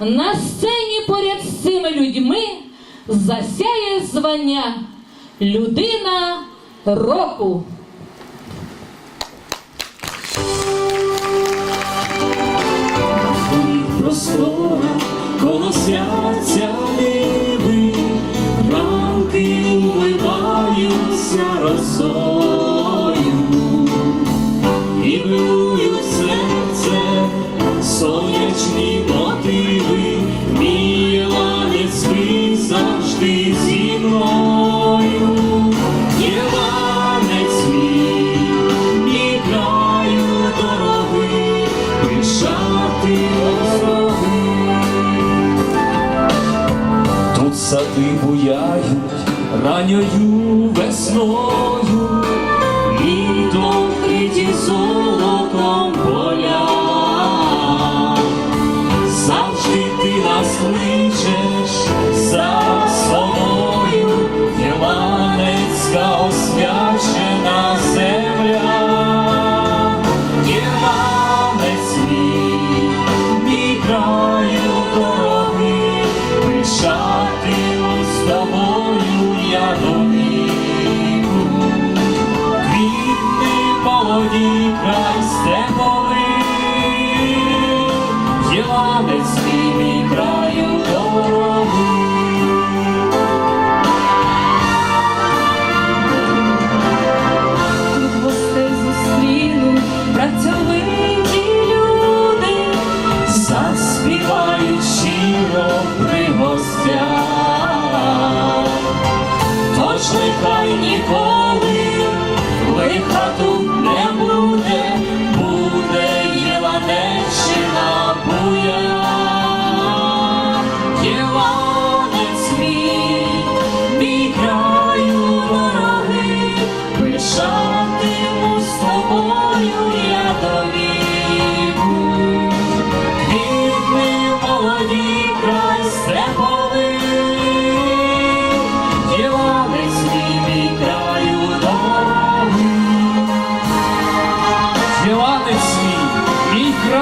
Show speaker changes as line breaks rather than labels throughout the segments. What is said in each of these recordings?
на сцені поряд з цими людьми засяє звання людина року.
простора, колосяться ниви, ранки умиваються росою, і ранньою весною,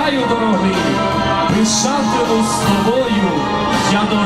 краю дорогий, пишатиму з тобою я до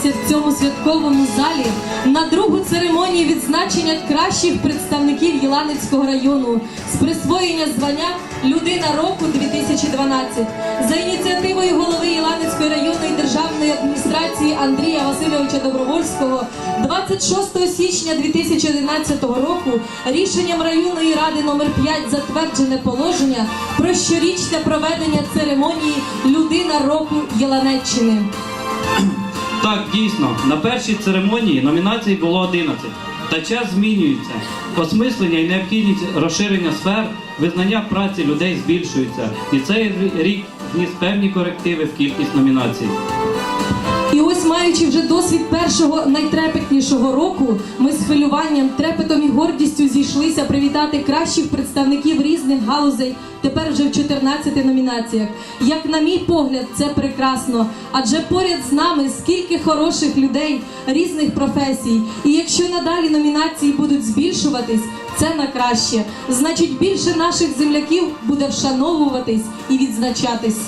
хто в цьому святковому залі на другу церемонію відзначення кращих представників Єланецького району з присвоєння звання Людина року 2012 за ініціативою голови Єланецької районної державної адміністрації Андрія Васильовича Добровольського 26 січня 2011 року рішенням районної ради номер 5 затверджене положення про щорічне проведення церемонії Людина року Єланеччини.
Так, дійсно, на першій церемонії номінацій було 11. Та час змінюється. Осмислення і необхідність розширення сфер визнання праці людей збільшується. І цей рік вніс певні корективи в кількість номінацій.
І ось, маючи вже досвід першого найтрепетнішого року, ми з хвилюванням, трепетом і гордістю зійшлися привітати кращих представників різних галузей тепер вже в 14 номінаціях. Як на мій погляд, це прекрасно, адже поряд з нами скільки хороших людей різних професій. І якщо надалі номінації будуть збільшуватись, це на краще. Значить, більше наших земляків буде вшановуватись і відзначатись.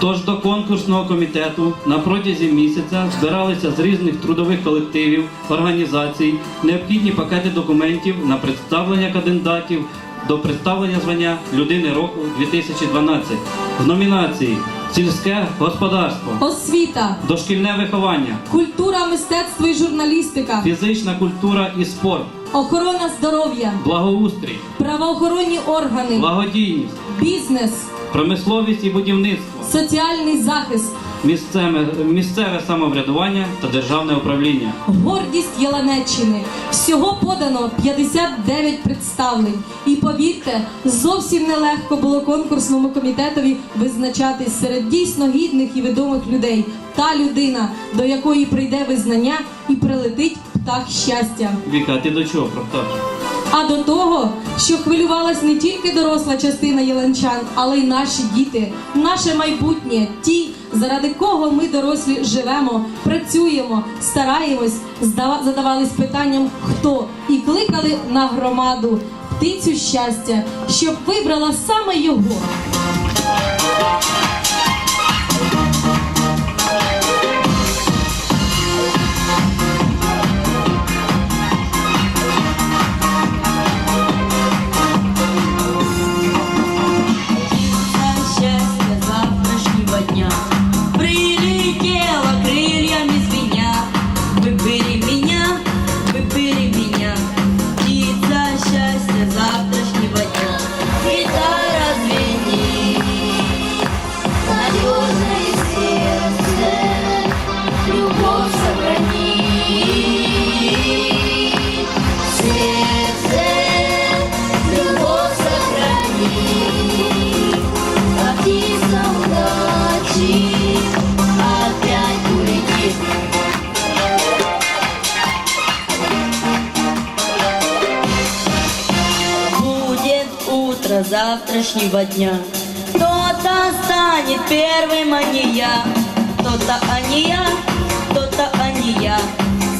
Тож до конкурсного комітету на протязі місяця збиралися з різних трудових колективів, організацій необхідні пакети документів на представлення кандидатів до представлення звання людини року 2012 в номінації Сільське господарство,
Освіта,
дошкільне виховання,
культура, мистецтво і журналістика,
фізична культура і спорт,
охорона здоров'я,
благоустрій,
правоохоронні органи,
благодійність,
бізнес,
промисловість і будівництво,
соціальний захист,
місцеве, місцеве самоврядування та державне управління.
гордість Єланеччини. Всього подано 59 представлень. І повірте, зовсім нелегко було конкурсному комітетові визначатись серед дійсно гідних і відомих людей. Та людина, до якої прийде визнання і прилетить птах щастя.
Віка, ти до чого про птах?
А до того, що хвилювалась не тільки доросла частина єланчан, але й наші діти, наше майбутнє, ті, заради кого ми дорослі живемо, працюємо, стараємось, задавались питанням хто і кликали на громаду птицю щастя, щоб вибрала саме його.
Завтрашнего дня. Кто-то станет первым, а не я. Кто-то, а не я, кто-то, а не я.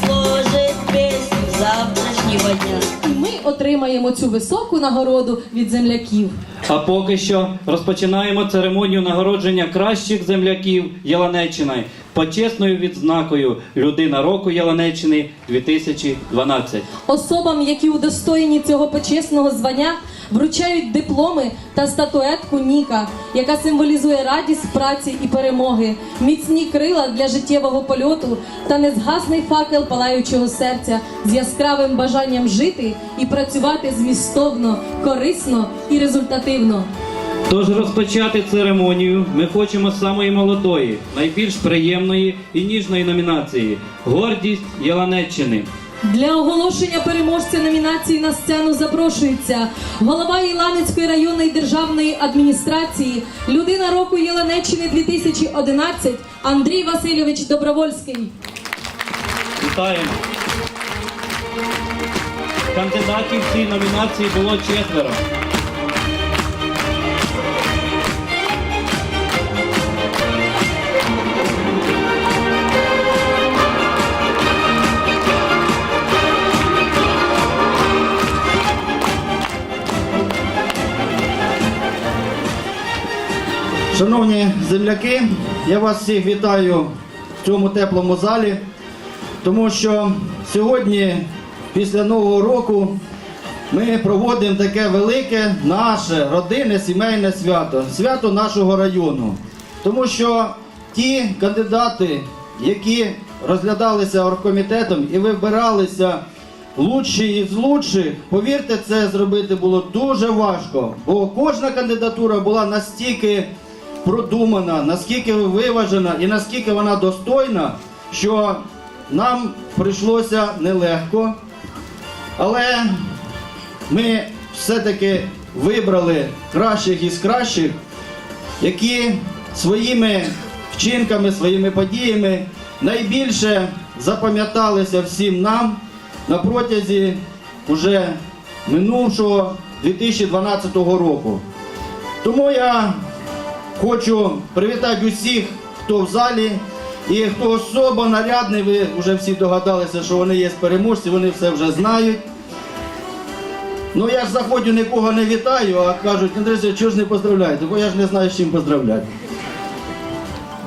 Сложит песню завтрашнего дня.
І ми отримаємо цю високу нагороду від земляків.
А поки що розпочинаємо церемонію нагородження кращих земляків Єланеччини почесною відзнакою Людина року Єланеччини 2012.
Особам, які удостоєні цього почесного звання, вручають дипломи та статуетку Ніка, яка символізує радість праці і перемоги, міцні крила для життєвого польоту та незгасний факел палаючого серця з яскравим бажанням жити і працювати змістовно, корисно і результативно.
Тож розпочати церемонію ми хочемо з самої молодої, найбільш приємної і ніжної номінації Гордість Єланеччини.
Для оголошення переможця номінації на сцену запрошується голова Іланецької районної державної адміністрації, людина року Єланеччини 2011 Андрій Васильович Добровольський.
Вітаємо! Кандидатів в цій номінації було четверо.
Шановні земляки, я вас всіх вітаю в цьому теплому залі, тому що сьогодні, після Нового року, ми проводимо таке велике наше родинне сімейне свято, свято нашого району. Тому що ті кандидати, які розглядалися оргкомітетом і вибиралися лучші із лучших, повірте, це зробити було дуже важко, бо кожна кандидатура була настільки продумана, наскільки виважена і наскільки вона достойна, що нам прийшлося нелегко. Але ми все-таки вибрали кращих із кращих, які своїми вчинками, своїми подіями найбільше запам'яталися всім нам на протязі уже минувшого 2012 року. Тому я хочу привітати усіх, хто в залі, і хто особо нарядний, ви вже всі догадалися, що вони є переможці, вони все вже знають. Ну я ж заходжу, нікого не вітаю, а кажуть, Андрій, чого ж не поздравляєте, бо я ж не знаю, з чим поздравляти.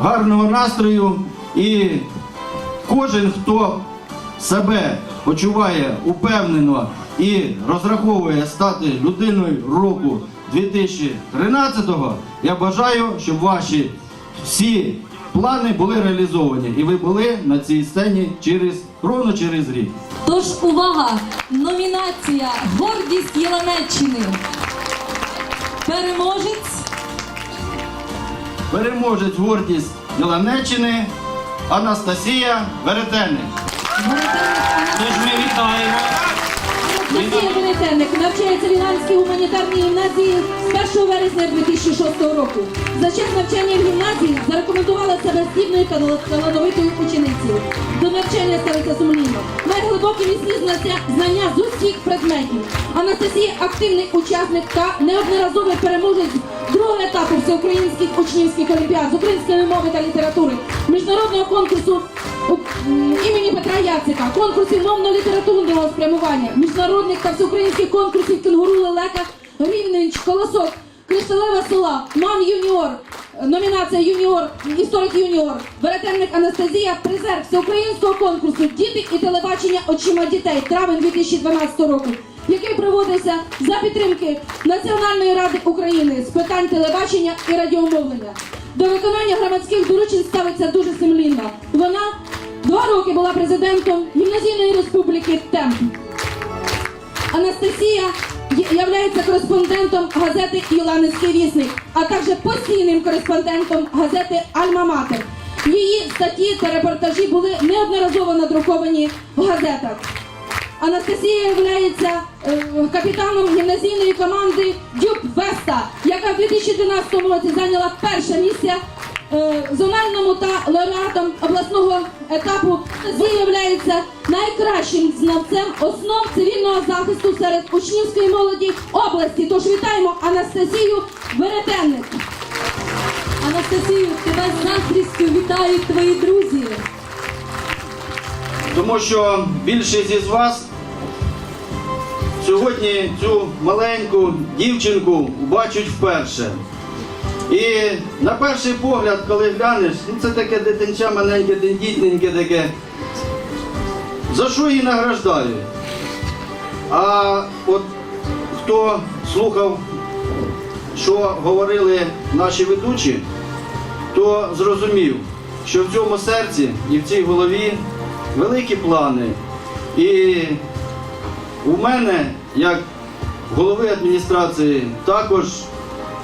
Гарного настрою і кожен, хто себе почуває упевнено і розраховує стати людиною року 2013-го, я бажаю, щоб ваші всі плани були реалізовані і ви були на цій сцені через ровно через рік.
Тож увага! Номінація Гордість Єланеччини. Переможець
Переможець гордість Єланеччини Анастасія Веретенник.
Тож ми вітаємо.
Анастасія Веретенник навчається в Іланській гуманітарній гімназії з 1 вересня 2006 року. За час навчання в гімназії зарекомендувала себе здібною та талановитою ученицею. До навчання ставиться сумлінно. Має глибокі міцні знання з усіх предметів. Анастасія активний учасник та неодноразовий переможець другого етапу всеукраїнських учнівських олімпіад з української мови та літератури, міжнародного конкурсу імені Петра Яцика, конкурсів мовно-літературного спрямування, міжнародних та всеукраїнських конкурсів кенгуру лелека, рівненч, колосок, кришталева села, мам юніор, номінація юніор, історик юніор, веретенник Анастазія, призер всеукраїнського конкурсу Діти і телебачення очима дітей, травень 2012 року. Який проводився за підтримки Національної ради України з питань телебачення і радіомовлення. До виконання громадських доручень ставиться дуже сумлінно. Вона два роки була президентом гімназійної республіки Темп. Анастасія являється кореспондентом газети Іланецький вісник, а також постійним кореспондентом газети Альма Матер. Її статті та репортажі були неодноразово надруковані в газетах. Анастасія є капітаном гімназійної команди Дюб Веста, яка в 2012 році зайняла перше місце е, зональному та лауреатом обласного етапу. Є найкращим знавцем основ цивільного захисту серед учнівської молоді області. Тож вітаємо Анастасію Веретенник.
Анастасію, тебе з настрістю вітають твої друзі.
Тому що більшість із вас сьогодні цю маленьку дівчинку бачать вперше. І на перший погляд, коли глянеш, ну це таке дитинча маленьке, тендітненьке таке. За що її награждають? А от хто слухав, що говорили наші ведучі, то зрозумів, що в цьому серці і в цій голові великі плани. І у мене, як голови адміністрації, також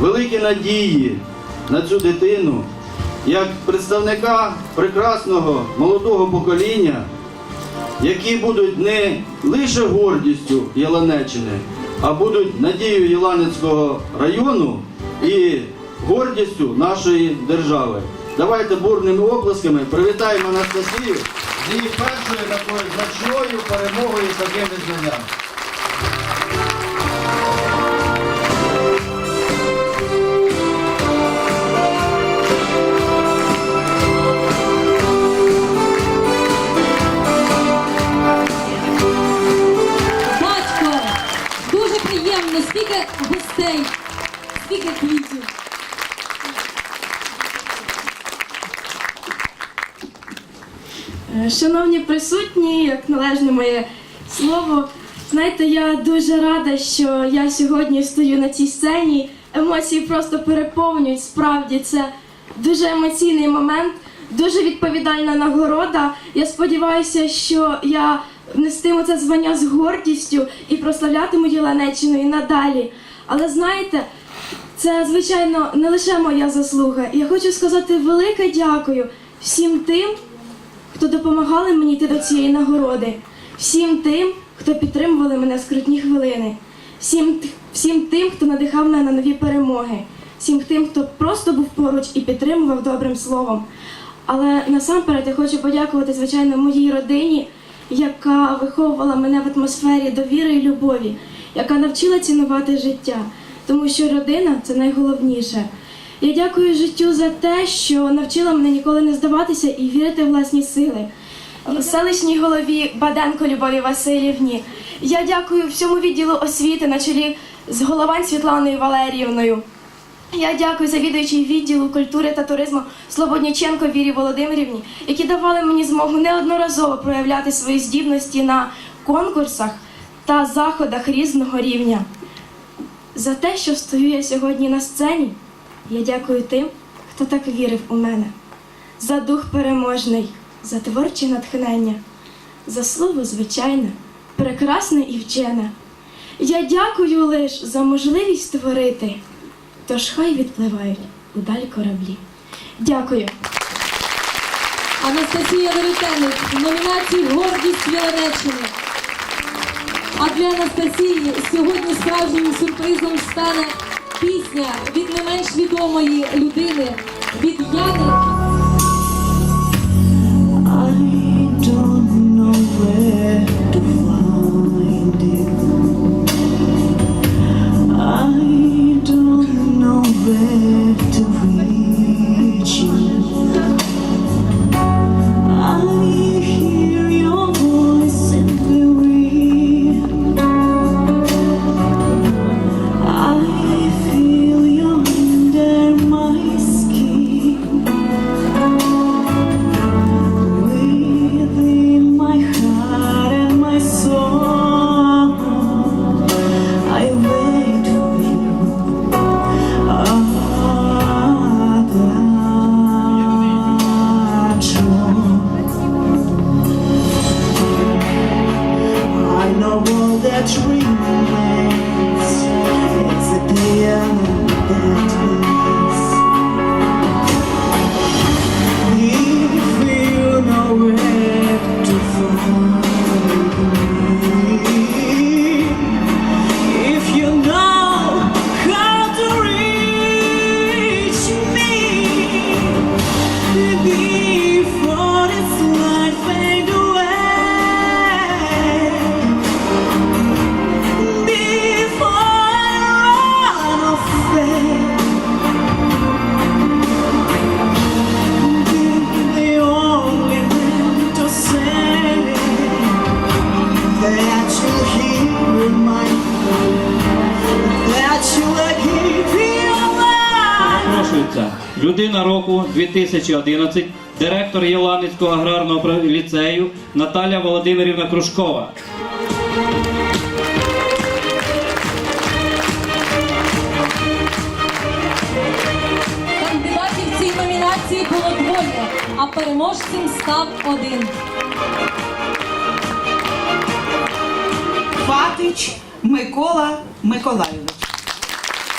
великі надії на цю дитину, як представника прекрасного молодого покоління, які будуть не лише гордістю Єланеччини, а будуть надією Єланецького району і гордістю нашої держави. Давайте бурними оплесками привітаємо Анастасію її першою такою значною перемогою з такими
як належне моє слово, знаєте, я дуже рада, що я сьогодні стою на цій сцені. Емоції просто переповнюють. Справді це дуже емоційний момент, дуже відповідальна нагорода. Я сподіваюся, що я нестиму це звання з гордістю і прославлятиму Єланеччину і надалі. Але знаєте, це, звичайно, не лише моя заслуга. Я хочу сказати велике дякую всім тим, хто допомагали мені йти до цієї нагороди, всім тим, хто підтримували мене в скрутні хвилини, всім, всім тим, хто надихав мене на нові перемоги, всім тим, хто просто був поруч і підтримував добрим словом. Але насамперед я хочу подякувати, звичайно, моїй родині, яка виховувала мене в атмосфері довіри і любові, яка навчила цінувати життя, тому що родина це найголовніше. Я дякую життю за те, що навчила мене ніколи не здаватися і вірити в власні сили. Селищній голові Баденко Любові Васильівні. Я дякую всьому відділу освіти на чолі з головань Світланою Валеріївною. Я дякую завідуючій відділу культури та туризму Слободніченко Вірі Володимирівні, які давали мені змогу неодноразово проявляти свої здібності на конкурсах та заходах різного рівня. За те, що стою я сьогодні на сцені, я дякую тим, хто так вірив у мене, за дух переможний, за творче натхнення, за слово звичайне, прекрасне і вчене. Я дякую лиш за можливість створити, тож хай відпливають удаль кораблі. Дякую.
Анастасія Веретенник в номінації Гордість Єленеччини. А для Анастасії сьогодні справжнім сюрпризом стане пісня від не менш відомої людини від Яни.
Людина року 2011, директор Єланицького аграрного ліцею Наталя Володимирівна Кружкова.
Кандидатів в цій номінації було двоє, а переможцем став один.
Фатич Микола Миколайович.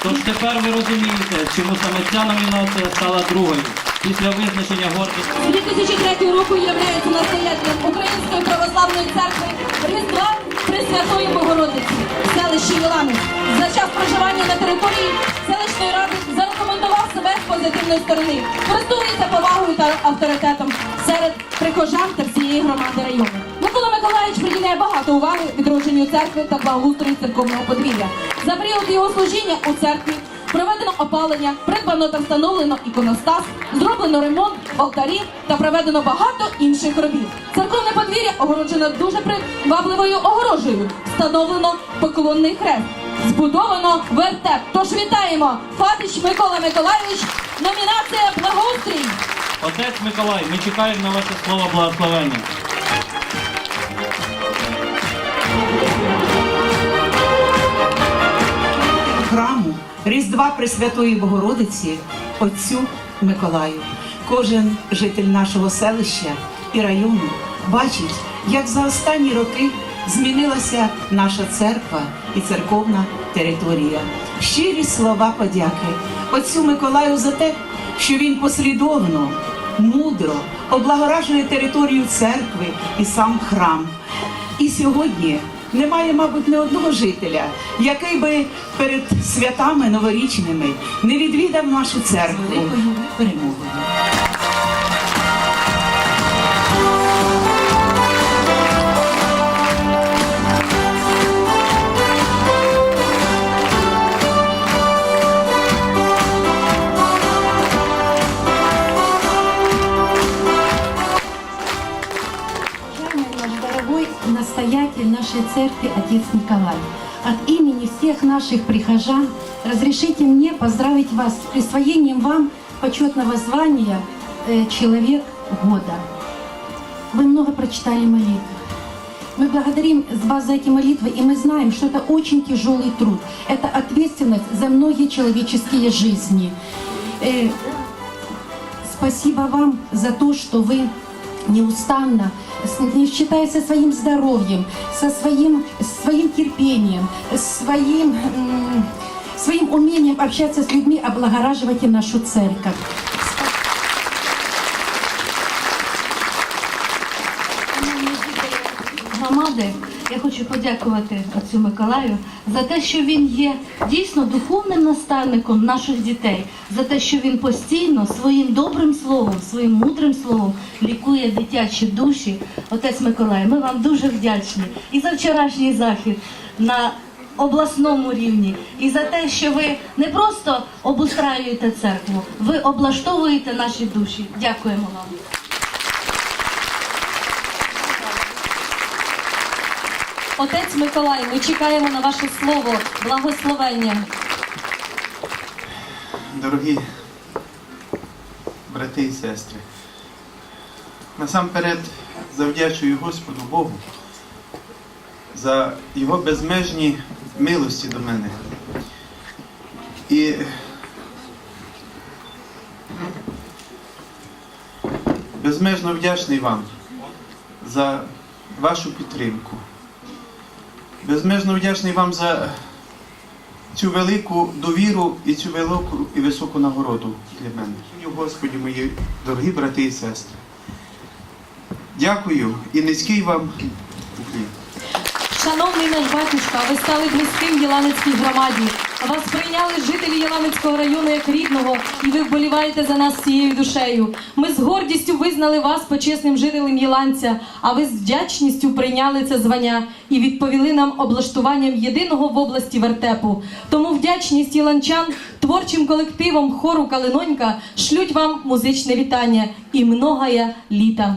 Тож тепер ви розумієте, чому саме ця номінація стала другою після визначення гордості.
З 2003 року є настоятелем Української православної церкви Різдва Пресвятої Богородиці в селищі Єланець. За час проживання на території селищної ради зарекомендував себе з позитивної сторони, користується повагою та авторитетом серед прихожан та всієї громади району. Микола Миколаївич приділяє багато уваги відродженню церкви та благоустрою церковного подвір'я. За період його служіння у церкві Проведено опалення, придбано та встановлено іконостас, зроблено ремонт алтарів та проведено багато інших робіт. Церковне подвір'я огороджено дуже привабливою огорожею. Встановлено поклонний хрест. Збудовано вертеп. Тож вітаємо! Фатич Микола Миколайович, номінація Благоустрій.
Отець Миколай, ми чекаємо на ваше слово благословення.
Різдва Пресвятої Богородиці, Отцю Миколаю. Кожен житель нашого селища і району бачить, як за останні роки змінилася наша церква і церковна територія. Щирі слова подяки Отцю Миколаю за те, що він послідовно, мудро облагоражує територію церкви і сам храм. І сьогодні немає, мабуть, не одного жителя, який би перед святами новорічними не відвідав нашу церкву
настоятель нашей церкви, отец Николай, от имени всех наших прихожан разрешите мне поздравить вас с присвоением вам почетного звания э, «Человек года». Вы много прочитали молитв. Мы благодарим вас за эти молитвы, и мы знаем, что это очень тяжелый труд. Это ответственность за многие человеческие жизни. Э, Спасибо вам за то, что вы неустанно не считаясь своим здоровьем, со своим, своим терпением, своим, своим умением общаться с людьми, облагораживайте нашу церковь.
громади, я хочу подякувати отцю Миколаю за те, що він є дійсно духовним наставником наших дітей, за те, що він постійно своїм добрим словом, своїм мудрим словом лікує дитячі душі. Отець Миколай, ми вам дуже вдячні і за вчорашній захід на обласному рівні, і за те, що ви не просто обустраюєте церкву, ви облаштовуєте наші душі. Дякуємо вам.
Отець Миколай, ми чекаємо на ваше слово, благословення.
Дорогі брати і сестри, насамперед завдячую Господу Богу за Його безмежні милості до мене. І безмежно вдячний вам за вашу підтримку. Безмежно вдячний вам за цю велику довіру і цю велику і високу нагороду для мене. Господі мої дорогі брати і сестри. Дякую і низький вам уклін.
Шановний наш батюшка, ви стали близьким Єланицькій громаді. Вас прийняли жителі Єланицького району як рідного, і ви вболіваєте за нас всією душею. Ми з гордістю визнали вас почесним жителем Єланця, а ви з вдячністю прийняли це звання і відповіли нам облаштуванням єдиного в області вертепу. Тому вдячність єланчан творчим колективом хору Калинонька шлють вам музичне вітання і многая літа.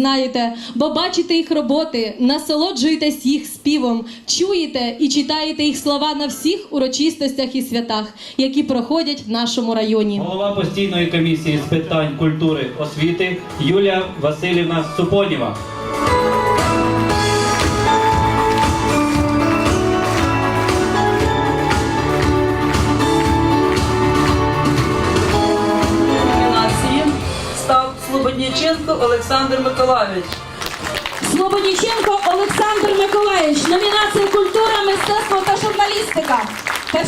Знаєте, бо бачите їх роботи, насолоджуєтесь їх співом, чуєте і читаєте їх слова на всіх урочистостях і святах, які проходять в нашому районі.
Голова постійної комісії з питань культури освіти Юлія Васильівна Супонєва.
Олександр Миколайович.
Слободніченко Олександр Миколаївич. Номінація культура, мистецтво та журналістика.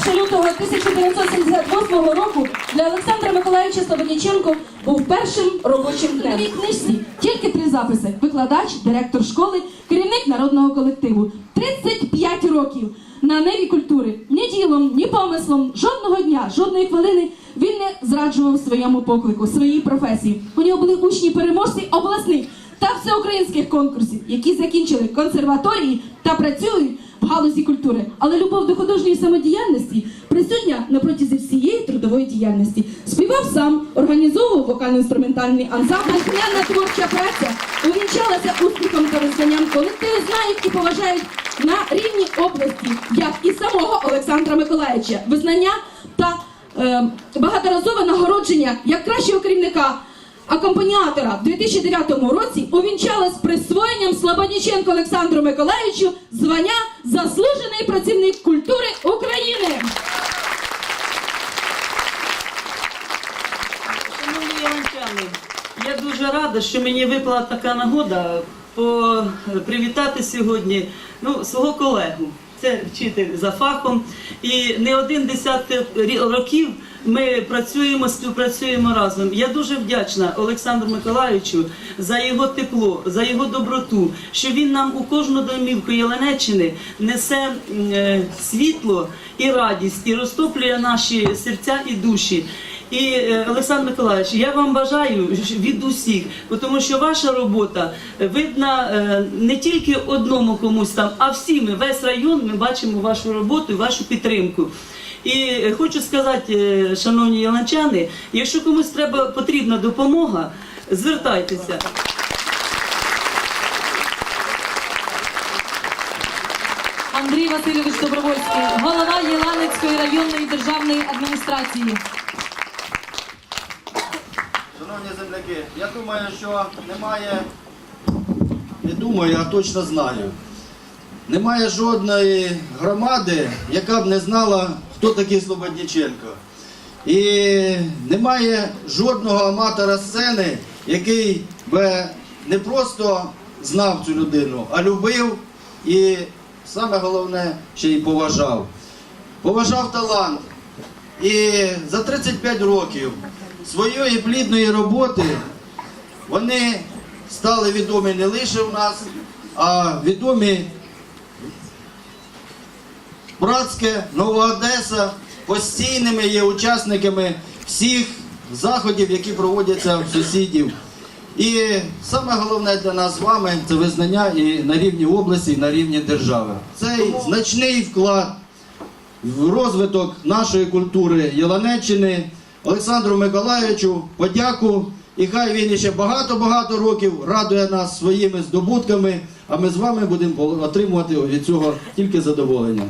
1 лютого 1978 року для Олександра Миколаївича Слободніченко був першим робочим днем. У книжці тільки три записи: викладач, директор школи, керівник народного колективу. 35 років на ниві культури. Ні ділом, ні помислом, жодного дня, жодної хвилини він не зраджував своєму поклику, своїй професії. У нього були учні переможці обласних та всеукраїнських конкурсів, які закінчили консерваторії та працюють в галузі культури. Але любов до художньої самодіяльності присутня на протязі всієї трудової діяльності. Співав сам, організовував вокально-інструментальний ансамбль. Творча праця увінчалася успіхом та визнанням. Колективи знають і поважають на рівні області, як і самого Олександра Миколаївича. Визнання та е, багаторазове нагородження як кращого керівника акомпаніатора в 2009 році увінчалось присвоєнням Слободніченко Олександру Миколаївичу звання Заслужений працівник культури України.
Шановні я дуже рада, що мені випала така нагода по- привітати сьогодні ну, свого колегу. Це вчитель за фахом. І не один десяток років ми працюємо, співпрацюємо разом. Я дуже вдячна Олександру Миколаївичу за його тепло, за його доброту, що він нам у кожну домівку Єленеччини несе е, світло і радість, і розтоплює наші серця і душі. І е, Олександр Миколаївич, я вам бажаю від усіх, тому що ваша робота видна е, не тільки одному комусь там, а всі ми, весь район, ми бачимо вашу роботу і вашу підтримку. І е, хочу сказати, шановні яланчани, якщо комусь треба потрібна допомога, звертайтеся.
Андрій Васильович Добровольський, голова Єланецької районної державної адміністрації.
Шановні земляки, я думаю, що немає, не думаю, а точно знаю. Немає жодної громади, яка б не знала, хто такий Слободніченко. І немає жодного аматора сцени, який би не просто знав цю людину, а любив і саме головне, ще й поважав. Поважав талант. І за 35 років своєї плідної роботи вони стали відомі не лише в нас, а відомі Братське, Нова Одеса постійними є учасниками всіх заходів, які проводяться в сусідів. І саме головне для нас з вами це визнання і на рівні області, і на рівні держави. Цей значний вклад в розвиток нашої культури Єланеччини Олександру Миколаївичу подяку. І хай він ще багато-багато років радує нас своїми здобутками, а ми з вами будемо отримувати від цього тільки задоволення.